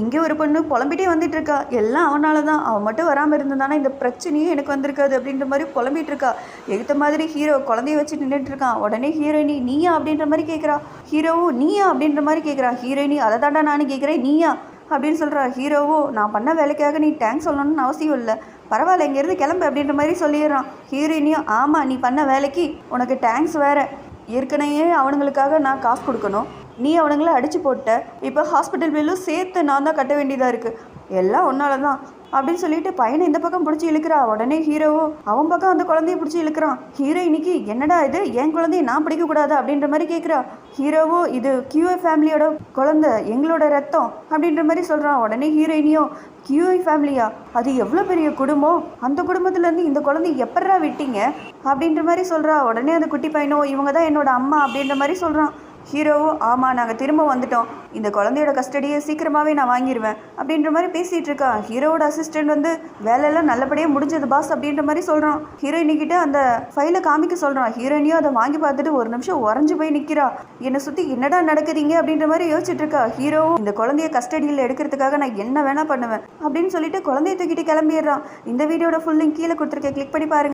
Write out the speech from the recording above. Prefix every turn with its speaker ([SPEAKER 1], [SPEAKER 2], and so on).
[SPEAKER 1] இங்கே ஒரு பொண்ணு புலம்பிட்டே வந்துட்டு இருக்கா எல்லாம் அவனால தான் அவன் மட்டும் வராமல் இருந்ததானா இந்த பிரச்சனையே எனக்கு வந்திருக்காது அப்படின்ற மாதிரி புலம்பிட்டு இருக்கா எடுத்த மாதிரி ஹீரோ குழந்தைய வச்சு நின்றுட்டு இருக்கான் உடனே ஹீரோயினி நீயா அப்படின்ற மாதிரி கேட்குறா ஹீரோவும் நீயா அப்படின்ற மாதிரி கேட்குறா ஹீரோயினி அதை தாண்டா நானும் கேட்குறேன் நீயா அப்படின்னு சொல்கிறா ஹீரோவோ நான் பண்ண வேலைக்காக நீ தேங்க்ஸ் சொல்லணும்னு அவசியம் இல்லை. பரவாயில்ல இங்கேருந்து கிளம்பு அப்படின்ற மாதிரி சொல்லிடுறான். ஹீரோயினியும் ஆமாம் நீ பண்ண வேலைக்கு உனக்கு டேங்க்ஸ் வேற. ஏற்கனவே அவனுங்களுக்காக நான் காசு கொடுக்கணும். நீ அவனுங்கள அடித்து போட்ட. இப்போ ஹாஸ்பிட்டல் பில்லும் சேர்த்து நான் தான் கட்ட வேண்டியதாக இருக்குது எல்லாம் ஒன்றால தான் அப்படின்னு சொல்லிட்டு பையனை இந்த பக்கம் பிடிச்சி இழுக்கிறா. உடனே ஹீரோவோ அவன் பக்கம் அந்த குழந்தைய பிடிச்சி இழுக்கிறான். ஹீரோ இன்னைக்கு என்னடா இது? என் குழந்தைய நான் பிடிக்கக்கூடாது? அப்படின்ற மாதிரி கேட்குறா ஹீரோவோ இது கியூஏ ஃபேமிலியோட குழந்தை எங்களோட ரத்தம் அப்படின்ற மாதிரி சொல்கிறான் உடனே ஹீரோயினியோ கியூஐ ஃபேமிலியா அது எவ்வளோ பெரிய குடும்பம்? அந்த குடும்பத்துலேருந்து இந்த குழந்தை எப்பட்றா விட்டீங்க? அப்படின்ற மாதிரி சொல்கிறா உடனே அந்த குட்டி பையனோ இவங்க தான் என்னோட அம்மா அப்படின்ற மாதிரி சொல்கிறான் ஹீரோவும் ஆமாம் நாங்கள் திரும்ப வந்துட்டோம். இந்த குழந்தையோட கஸ்டடியை சீக்கிரமாகவே நான் வாங்கிடுவேன் அப்படின்ற மாதிரி பேசிகிட்டு இருக்கான் ஹீரோவோட அசிஸ்டன்ட் வந்து வேலையெல்லாம் நல்லபடியாக முடிஞ்சது பாஸ் அப்படின்ற மாதிரி சொல்கிறான் ஹீரோயினிக்கிட்ட அந்த ஃபைலை காமிக்க சொல்கிறான் ஹீரோயினியும் அதை வாங்கி பார்த்துட்டு ஒரு நிமிஷம் உறைஞ்சு போய் நிற்கிறா என்னை சுற்றி என்னடா நடக்குதுங்க? அப்படின்ற மாதிரி யோசிச்சுட்டு இருக்கா. ஹீரோவும் இந்த குழந்தைய கஸ்டடியில் எடுக்கிறதுக்காக நான் என்ன வேணால் பண்ணுவேன். அப்படின்னு சொல்லிட்டு குழந்தைய தூக்கிட்டு கிளம்பிடுறான். இந்த வீடியோட ஃபுல் லிங்க் கீழே கொடுத்துருக்கேன் கிளிக் பண்ணி பாருங்க.